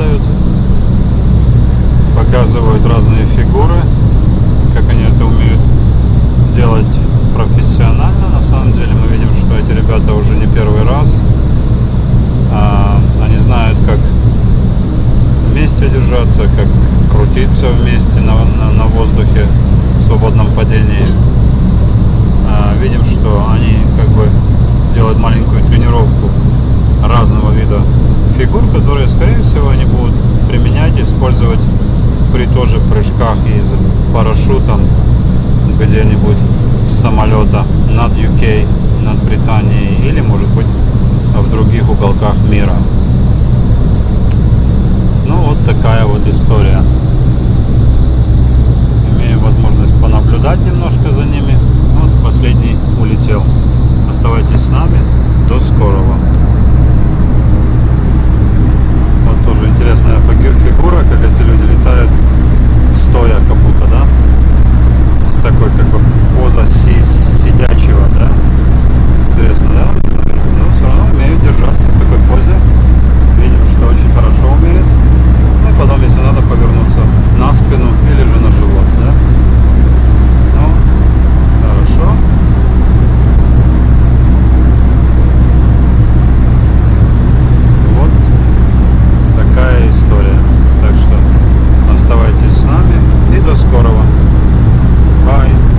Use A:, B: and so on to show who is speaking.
A: работают, показывают разные фигуры, как они это умеют делать профессионально. На самом деле мы видим, что эти ребята уже не первый раз. А, Они знают, как вместе держаться, как крутиться вместе на, на- на воздухе в свободном падении. А, Видим, что они при тоже прыжках из парашютом где-нибудь с самолета над UK, над Британией или, может быть, в других уголках мира. Ну, вот такая